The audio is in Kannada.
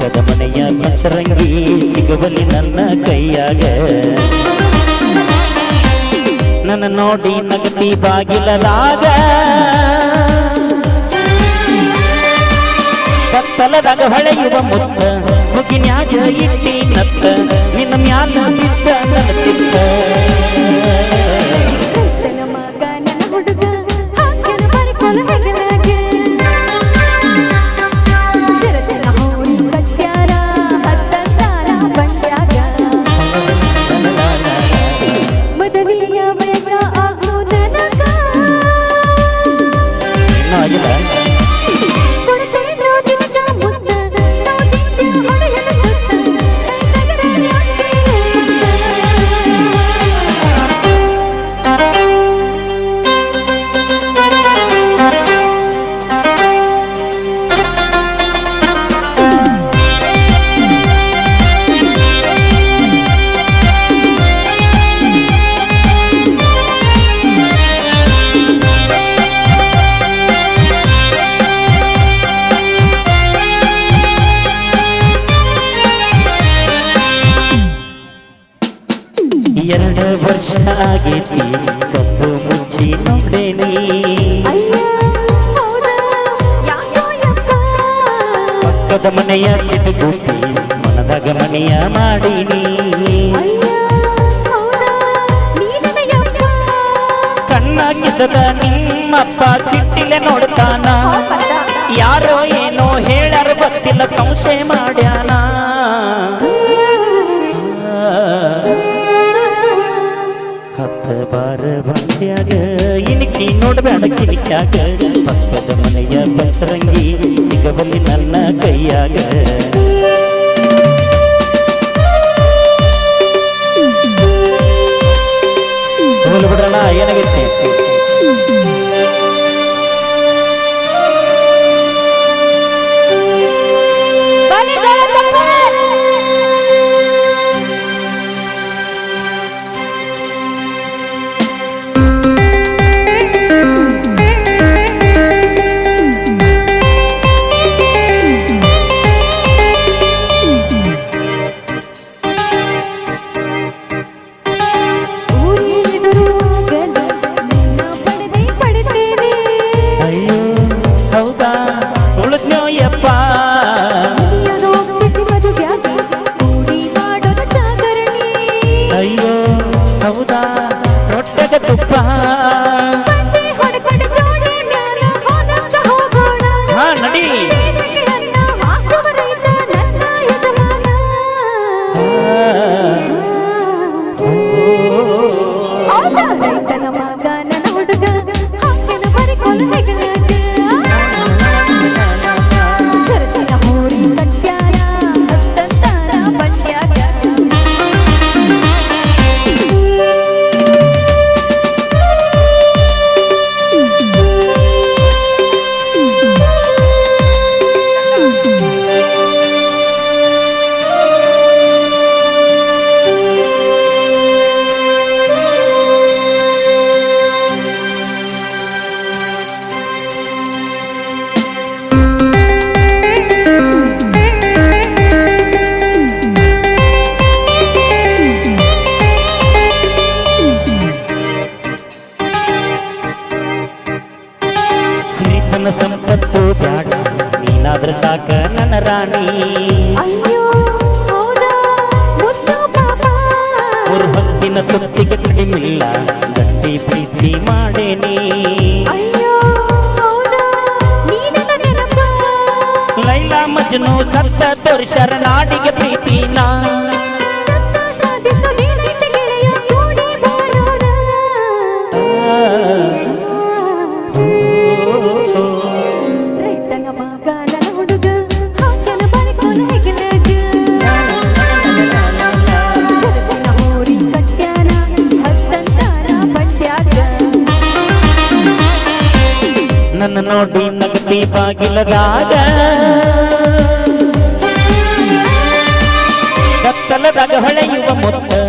ಪಕ್ಕದ ಮನೆಯ ಮಚ್ಚರಂಗಿ ಸಿಗುವಲ್ಲಿ ನನ್ನ ಕೈಯಾಗ. ನನ್ನ ನೋಡಿ ನಗತಿ ಬಾಗಿಲಾಗ ಕತ್ತಲದಾಗ ಹೊಳೆಯುವ ಮುತ್ತ, ಮುಗಿನ್ಯಾಗ ಇಟ್ಟಿ ನತ್ತ ನಿನ್ನ ಇನ್ನೂ ಆಗಿಲ್ಲ ಎರಡು ವರ್ಷ ಆಗೈತಿ ಕಬ್ಬು ಮುಚ್ಚಿ ನೋಡೇನಿ ಪಕ್ಕದ ಮನೆಯ ಚಿಟುಕುಟ್ಟಿ ಮನದಾಗ ಮನೆಯ ಮಾಡೀನಿ. ಅಯ್ಯ ಹೌದಾ? ನೀನಯ್ಯಪ್ಪ ಕಣ್ಣ ಕಿಸದ ನಿಮ್ಮಪ್ಪ ಸಿಟ್ಟಿಲೆ ನೋಡ್ತಾನ. ಯಾರೋ ಏನೋ ಹೇಳಾರ ಗೊತ್ತಿಲ್ಲ ಸಂಶಯ ಮಾಡ್ಯಾನ. ಬಾರ ಬಂಡ್ಯಾಗ ಇನಿಕಿ ನೋಡ್ಬೇಡ ಕಿನಿಕ್ಯಾಗ ಪಕ್ಕದ ಮನೆಯ ಪಂಚರಂಗಿ ಸಿಗಬಲ್ಲಿ ನನ್ನ ಕೈಯಾಗ Ay, ka na mga ಸಿರಿತನ ಸಂಪತ್ತು ಬ್ಯಾಡ ನೀನಾದ್ರ ಸಾಕ ನನ್ನ ರಾಣಿ. ಮೂರು ಹೊತ್ತಿನ ತುತ್ತಿಗೆ ಕಡಿಮಿಲ್ಲ. ಗಟ್ಟಿ ಪ್ರೀತಿ ಮಾಡೇನಿ. ಲೈಲಾ ಮಜ್ನು ಸತ್ತ ತೋರಿಸರ ನಾಡಿಗೆ ಪ್ರೀತಿನ. ನನ್ನ ನೋಡಿ ನಗದಿ ಬಾಗಿಲದಾಗ ಕತ್ತಲದಾಗ ಹೊಳೆಯುವ ಮುತ್ತ